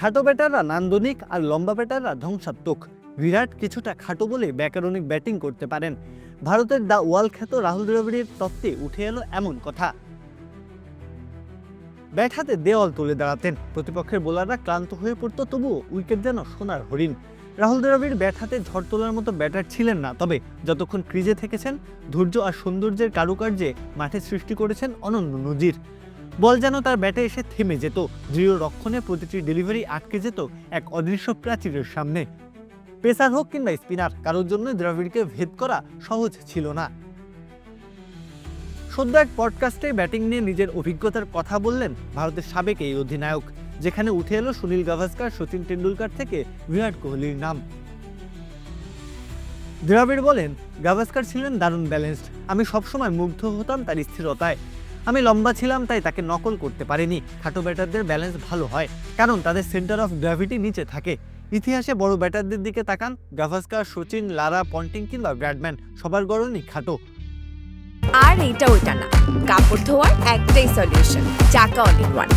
খাটো ব্যাটাররা নান্দনিক আর লম্বা ব্যাটাররা ধ্বংসাত্মক। বিরাট কিছুটা খাটো বলে ব্যাকরণিক ব্যাটিং করতে পারেন। ভারতের দা ওয়াল খ্যাত রাহুল দ্রাবিড়ের তত্ত্বে উঠে এলো এমন কথা। ব্যাট হাতে দেওয়াল তুলে দাঁড়াতেন। প্রতিপক্ষের বোলাররা ক্লান্ত হয়ে পড়তো, তবুও উইকেট যেন সোনার হরিণ। রাহুল দ্রাবিড় ব্যাট হাতে ঝড় তোলার মতো ব্যাটার ছিলেন না, তবে যতক্ষণ ক্রিজে থেকেছেন, ধৈর্য আর সৌন্দর্যের কারুকার্যে মাঠে সৃষ্টি করেছেন অনন্য নজির। বল যেন তার ব্যাটে এসে থেমে যেত। দৃঢ় রক্ষণে প্রতিটি ডেলিভারি আটকে যেত এক অদৃশ্য প্রাচীরের সামনে। পেসার হোক কিংবা স্পিনার, কারোর জন্য দ্রাবিড়কে ভেদ করা সহজ ছিল না। সদ্য এক পডকাস্টে ব্যাটিং নিয়ে নিজের অভিজ্ঞতার কথা বললেন ভারতের সাবেক এই অধিনায়ক, যেখানে উঠে এলো সুনীল গাভাস্কার, সচিন টেন্ডুলকার থেকে বিরাট কোহলির নাম। দ্রাবিড় বলেন, গাভাস্কার ছিলেন দারুণ ব্যালেন্সড। আমি সবসময় মুগ্ধ হতাম তার স্থিরতায়। আমি লম্বা ছিলাম তাই তাকে নকল করতে পারিনি। খাটো ব্যাটারদের ব্যালেন্স ভালো হয় কারণ তাদের সেন্টার অফ গ্র্যাভিটি নিচে থাকে। ইতিহাসে বড় ব্যাটারদের দিকে তাকান গাভাস্কার সচিন লারা পন্টিং কিংবা ব্র্যাডম্যান সবার গড়নই খাটো। আর এইটা ওইটা না কাপড় ধোয়ার একটাই সলিউশন চাকা অল ইন ওয়ান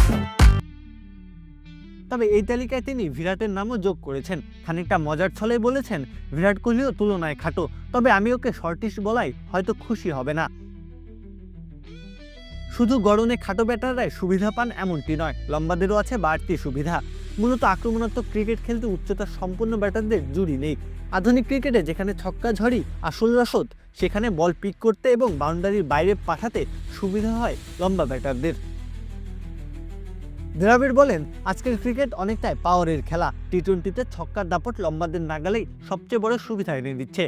তবে এই তালিকায় তিনি বিরাটের নামও যোগ করেছেন। খানিকটা মজার ছলে বলেছেন বিরাট কোহলিও তুলনায় খাটো তবে আমি ওকে শর্টিশ বলাই হয়তো খুশি হবে না। শুধু গড়নে খাটো ব্যাটাররাই সুবিধা পান এমনটি নয়, লম্বাদেরও আছে বাড়তি সুবিধা। মূলত আক্রমণাত্মক ক্রিকেট খেলতে উচ্চতা সম্পন্ন ব্যাটারদের জুড়ি নেই। আধুনিক ক্রিকেটে যেখানে ছক্কা ঝড়ি, আসল রসদ, সেখানে বল পিক করতে এবং বাউন্ডারির বাইরে পাঠাতে সুবিধা হয় লম্বা ব্যাটারদের। দ্রাবিড় বলেন, আজকের ক্রিকেট অনেকটাই পাওয়ারের খেলা। টি টোয়েন্টিতে ছক্কার দাপট লম্বাদের নাগালেই সবচেয়ে বড় সুবিধা এনে দিচ্ছে।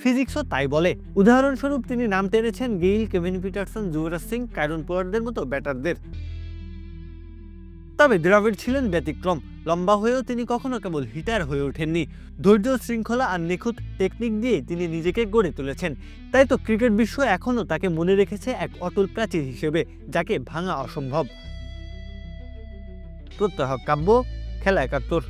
ফিজিক্সও তাই বলে। উদাহরণস্বরূপ তিনি নাম টেনেছেন Gayle, Kevin Pietersen, Yuvraj Singh, Kieron পোয়ারদের মতো ব্যাটারদের। তবে দ্রাবিড় ছিলেন ব্যতিক্রম। লম্বা হয়েও তিনি কখনো কেবল হিটার হয়ে ওঠেননি। ধৈর্য, শৃঙ্খলা আর নিখুঁত টেকনিক দিয়ে তিনি নিজেকে গড়ে তুলেছেন। তাই তো ক্রিকেট বিশ্ব এখনও তাকে মনে রেখেছে এক অটল প্রাচীর হিসেবে, যাকে ভাঙা অসম্ভব। প্রত্যহ কাব্য, খেলা একাত্তর।